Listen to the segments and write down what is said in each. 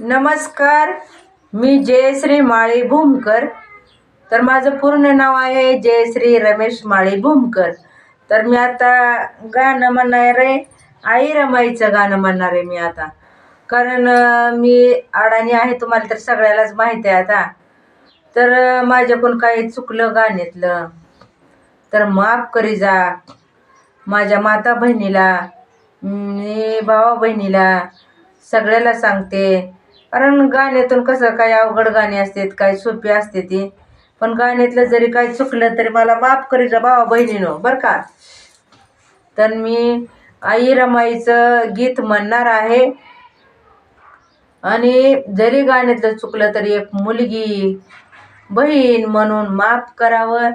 नमस्कार मी जयश्री माळी भूमकर तर माझं पूर्ण नाव आहे जयश्री रमेश माळी भूमकर तर मी आता गाणं म्हणणार आहे. आई रमाईचं गाणं म्हणणार आहे मी आता. कारण मी अडाणी आहे तुम्हाला तर सगळ्यालाच माहिती आहे आता. तर माझ्याकडून काही चुकलं गाण्यातलं तर माफ करी जा माझ्या माता बहिणीला मी भावा बहिणीला सगळ्याला सांगते. कारण गाण्यातून कसं काही अवघड गाणी असतात काही सोपी असते ती. पण गाण्यातलं जरी काही चुकलं तरी मला माफ करी जा भावा बहिणीनं बरं का? तर मी आई रमाईचं गीत म्हणणार आहे. आणि जरी गाण्यातलं चुकलं तरी एक मुलगी बहीण म्हणून माफ करावं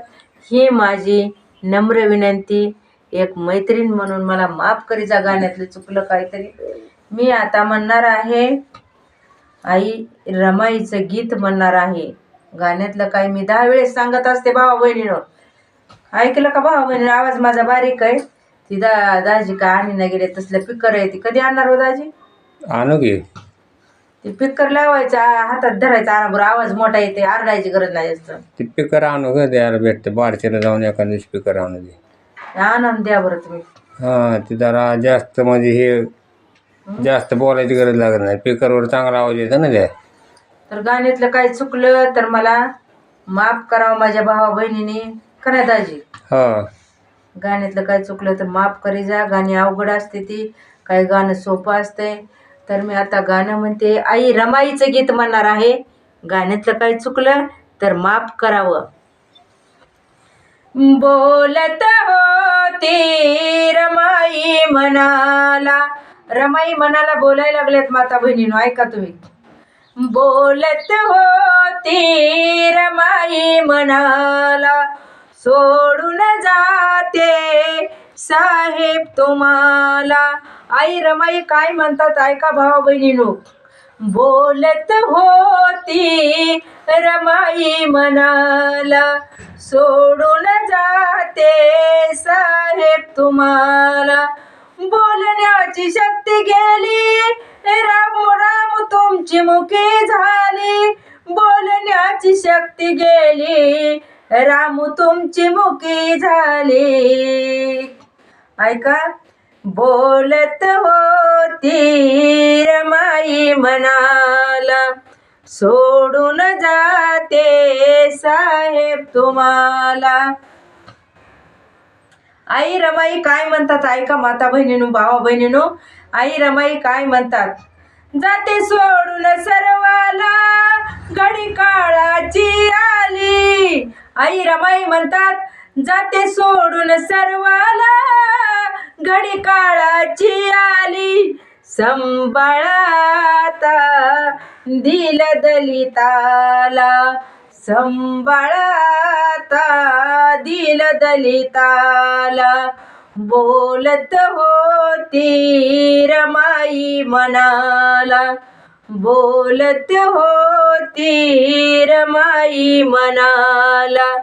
ही माझी नम्र विनंती. एक मैत्रीण म्हणून मला माफ करीचा गाण्यातलं चुकलं काहीतरी. मी आता म्हणणार आहे आई रमाईचं गीत म्हणणार आहे. गाण्यातलं काही मी दहा वेळेस सांगत असते भावा बहिणीनं. ऐकलं का भावा बहिणीनं? आवाज माझा बारीक आहे. ती दा दाजी का आणि ना गेले तसलं पिकर आहे ती. कधी आणणार हो दाजी? आणू की. ती पिकर लावायचा हातात धरायचा आणा बरं आवाज मोठा येते आरडायची गरज नाही जास्त. ती स्पीकर आणू ग द्यायला भेटते. बारचीला जाऊन एखादी स्पीकर आणू दे. आणून द्या बरं तुम्ही. हां ती जरा जास्त म्हणजे हे जास्त बोलायची गरज लागत नाही. स्पीकरवर चांगला आवाज येतो ना त्या. तर गाण्यातलं काही चुकलं तर मला माफ करावं माझ्या भावा बहिणीने. का नाही दाजी? हां. गाण्यातलं काही चुकलं तर माफ करी जा. गाणी अवघड असते ती. काही गाणं सोपं असते तर मी आता गाणं म्हणते आई रमाईचं गीत म्हणणार आहे. गाण्यातलं काही चुकलं तर माफ करावं. बोलत होती रमाई म्हणाला रमाई मनाला बोलायला लागल्यात माता बहिणीनो ऐका तुम्ही. बोलत होती रमाई म्हणाला सोडून जाते साहेब तुम्हाला. आई रमाई काय म्हणतात ऐका भावा बहिणीनो. बोलत होती रमाई मनाला सोडून जाते साहेब तुम्हाला. बोलण्या बोलण्याची शक्ती गेली. राम राम तुमची मुखी झाली. बोलण्याची शक्ती गेली. राम तुमची मुखी झाली. ऐका बोलत होती रमाई म्हणाला सोडून जाते साहेब तुम्हाला. आई रमाई काय म्हणतात? ऐका माता बहिणीनो भावा बहिणीनो. आई रमाई काय म्हणतात? जाते सोडून सर्वाला घडी काळाची आली. आई रमाई म्हणतात जाते सोडून सर्वाला घडी काळाची आली. संभाळाता दिल दलिताला संभाळाता दिल दलिताला. बोलत होती रमाई मनाला. बोलत होती रमाई मनाला.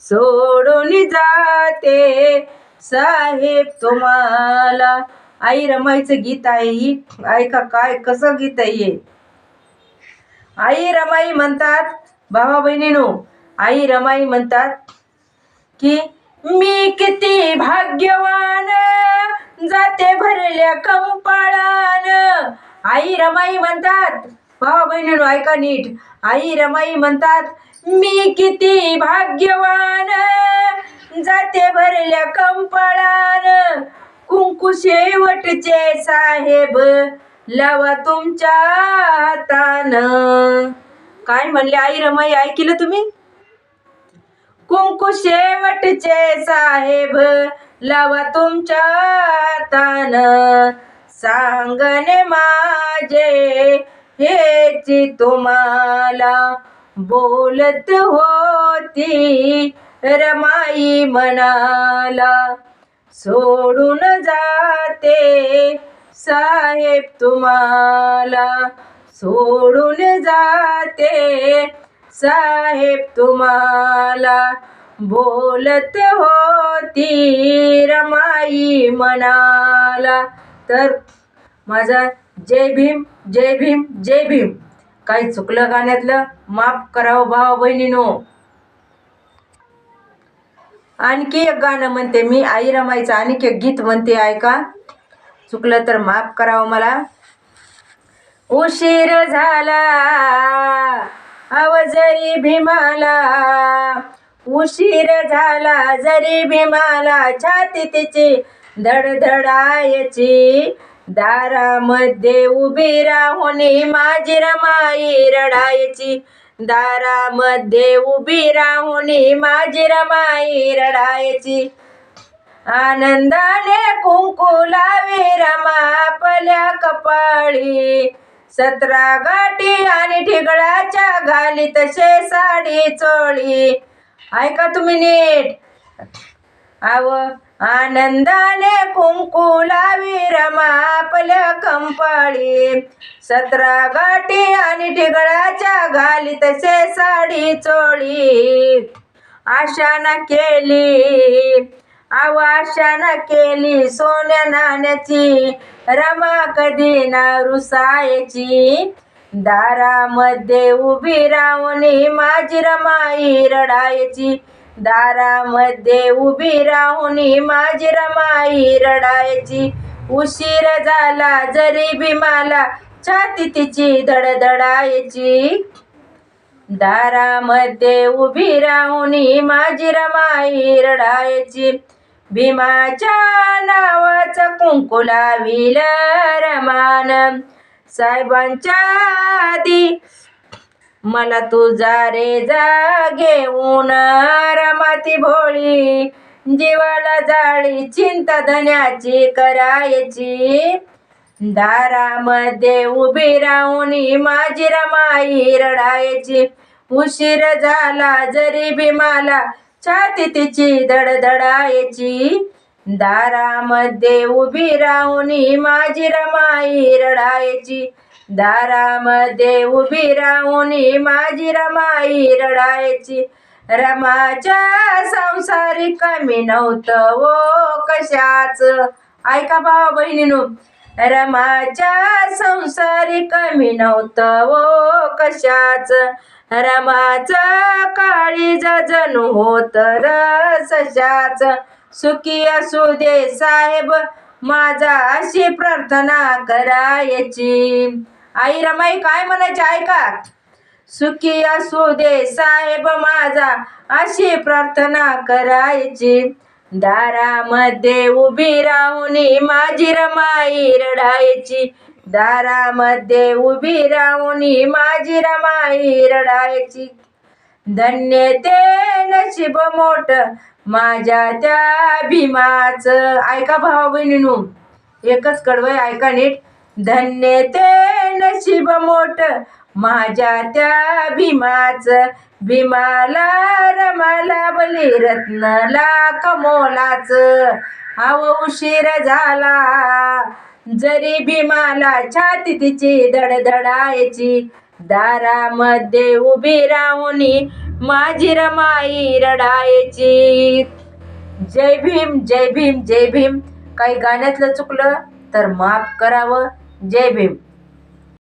सोडून जाते साहेब तुम्हाला. आई रमाईचं गीत आहे ही. ऐका काय कसं गीत आहे आई रमाई म्हणतात भावा बहिणीनो आई रमाई म्हणतात की मी किती भाग्यवान जाते भरल्या कंपाळान. आई रमाई म्हणतात भावा बहिणीनो ऐका नीट. आई रमाई म्हणतात मी किती भाग्यवान जाते भरल्या कंपाळान. कुंकू शेवटचे साहेब लावा तुमच्या हातानं. काय म्हणले आई रमाई ऐकलं तुम्ही? कुंकू शेवटचे साहेब लावा तुमच्या तान सांगणे माझे हेची तुम्हाला बोलत होती. रमाई मनाला सोडून जाते साहेब तुम्हाला. सोडून जाते. साहेब तुम्हाला बोलत होती रमाई म्हणाला. तर माझा जय भीम जय भीम जय भीम. काही चुकलं गाण्यातलं माफ करावं भावा बहिणीनो. आणखी एक गाणं म्हणते मी आई रमाईचं आणखी एक गीत म्हणते ऐका. चुकलं तर माफ करावं मला. उशीर झाला अव जरी भीमाला उशीर झाला जरी भीमाला छाती तिची धडधडायची दारामध्ये उभी राहुनी माझी रमाई रडायची दारामध्ये उभी राहुनी माझी रमाई रडायची. आनंदाने कुंकू लावी रमा आपल्या कपाळी सतरा गाठी आणि ठिगळाच्या घाली तसे साडी चोळी. ऐका तुम्ही नीट. आव आनंदाने कुंकू लावी रमा आपल्या कंपाळी. सतरा गाठी आणि ठिगळाच्या घाली तसे साडी चोळी आशाना केली. आवाशान केली सोन्या नाण्याची. रमा कधी ना रुसायची दारामध्ये उभी राहुनी माझी रमाई रडायची. दारामध्ये उभी राहुनी माझी रमाई रडायची. उशीर झाला जरी भीमाला छाती तिची धडधडायची. दारामध्ये उभी राहुनी माझी रमाई रडायची. भीमाच्या नावाचं कुंकू लाविल रमान. साहेबांच्या आधी मला तुझा रे जा घेऊन रमाती भोळी. जीवाला जाळी चिंता धन्याची करायची. दारामध्ये उभी राहून माझी रमाई रडायची. उशीर झाला जरी भीमाला छाती तिची धडधडायची. दारामध्ये उभी राहून माझी रमाई रडायची. दारामध्ये उभी राहून माझी रमाई रडायची. रमाच्या संसारी कमी नव्हतं ओ कशाच? ऐका भावा बहिणीनो रमाच्या संसारी कमी नव्हतं ओ कशाच? रमाचा काळी जणू होत रसशाच सुखी असू दे साहेब माझा अशी प्रार्थना करायची. आई रमाई काय म्हणायची ऐका सुखी असू दे साहेब माझा अशी प्रार्थना करायची. दारामध्ये उभी राहून माझी रमाई रडायची. दारामध्ये उभी राहुनी माझी रमाई रडायची. धन्य ते नशीब मोठ माझ्या त्या भीमाचं. ऐका भावा बहिणीनू एकच कडवय ऐका नीट. धन्य ते नशीब मोठ माझ्या त्या भीमाच. भीमाला रमाला बली रत्नला कमोलाच. हाव उशीर झाला. जरी भीमाला छाती तिची धडधडायची दारामध्ये उभी राहून माझी रमाई रडायची. जय भीम जय भीम जय भीम. काही गाण्यातलं चुकलं तर माफ करावं. जय भीम.